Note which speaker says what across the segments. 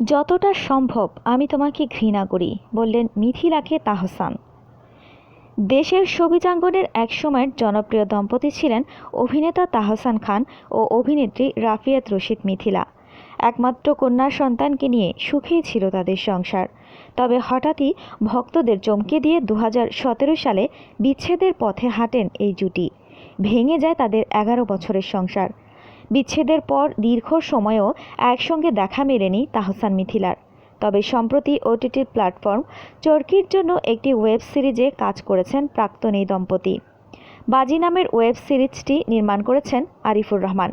Speaker 1: যতটা সম্ভব আমি তোমাকে ঘৃণা করি, বললেন মিথিলাকে তাহসান। দেশের ছবিচাঙ্গনের একসময়ের জনপ্রিয় দম্পতি ছিলেন অভিনেতা তাহসান খান ও অভিনেত্রী রাফিয়াত রশিদ মিথিলা। একমাত্র কন্যার সন্তানকে নিয়ে সুখেই ছিল তাদের সংসার। তবে হঠাৎই ভক্তদের চমকে দিয়ে দু হাজার সতেরো সালে বিচ্ছেদের পথে হাঁটেন এই জুটি। ভেঙে যায় তাদের এগারো বছরের সংসার। বিচ্ছেদের পর দীর্ঘ সময়েও একসঙ্গে দেখা মেলেনি তাহসান মিথিলার। তবে সম্প্রতি ওটিটির প্ল্যাটফর্ম চরকির জন্য একটি ওয়েব সিরিজে কাজ করেছেন প্রাক্তন এই দম্পতি। বাজি নামের ওয়েব সিরিজটি নির্মাণ করেছেন আরিফুর রহমান।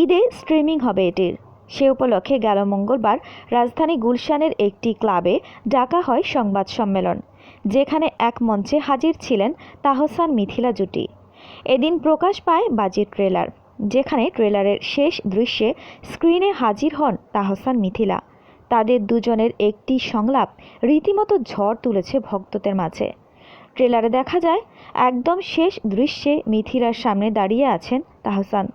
Speaker 1: ঈদে স্ট্রিমিং হবে এটির। সে উপলক্ষে গেল মঙ্গলবার রাজধানী গুলশানের একটি ক্লাবে ডাকা হয় সংবাদ সম্মেলন, যেখানে এক মঞ্চে হাজির ছিলেন তাহসান মিথিলা জুটি। এদিন প্রকাশ পায় বাজির ট্রেলার। যেখানে ট্রেলারের শেষ দৃশ্যে স্ক্রিনে হাজির হন তাহসান মিথিলা। তাদের দুজনের একটি সংলাপ রীতিমতো ঝড় তুলেছে ভক্তদের মাঝে। ট্রেলারে দেখা যায়, একদম শেষ দৃশ্যে মিথিলার সামনে দাঁড়িয়ে আছেন তাহসান।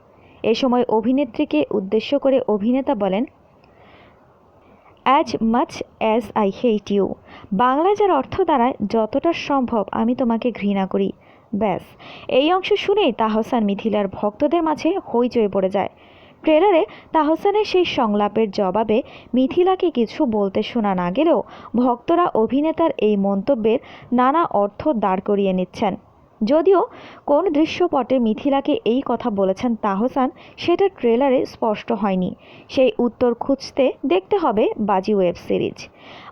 Speaker 1: এ সময় অভিনেত্রীকে উদ্দেশ্য করে অভিনেতা বলেন as much as I hate you বাংলায় যার অর্থ দ্বারায় যতটা সম্ভব আমি তোমাকে ঘৃণা করি। ব্যাস, এই অংশ শুনেই তাহসান মিথিলার ভক্তদের মাঝে হইচই পড়ে যায়। ট্রেলারে তাহসানের সেই সংলাপের জবাবে মিথিলাকে কিছু বলতে শোনা না গেলেও ভক্তরা অভিনেতার এই মন্তব্যের নানা অর্থ দাঁড় করিয়ে নিচ্ছেন। যদিও কোন দৃশ্যপটে মিথিলাকে এই কথা বলেছেন তাহসান, সেটা ট্রেলারে স্পষ্ট হয়নি। সেই উত্তর খুঁজতে দেখতে হবে বাজি ওয়েব সিরিজ।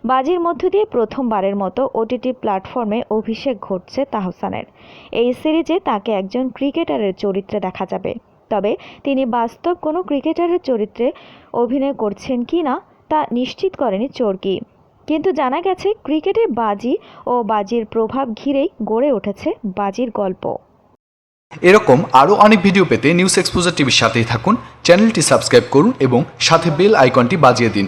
Speaker 1: বাজির মধ্য দিয়ে প্রথমবারের মতো ওটিটি প্ল্যাটফর্মে অভিষেক ঘটছে তাহসানের। এই সিরিজে তাকে একজন ক্রিকেটারের চরিত্রে দেখা যাবে। তবে তিনি বাস্তব কোনো ক্রিকেটারের চরিত্রে অভিনয় করছেন কি না, তা নিশ্চিত করেনি চরকি। কিন্তু জানা গেছে, ক্রিকেটে বাজি ও বাজির প্রভাব ঘিরেই গড়ে উঠেছে বাজির গল্প।
Speaker 2: এরকম আরও অনেক ভিডিও পেতে নিউজ এক্সপোজার টিভির সাথেই থাকুন, চ্যানেলটি সাবস্ক্রাইব করুন এবং সাথে বেল আইকনটি বাজিয়ে দিন।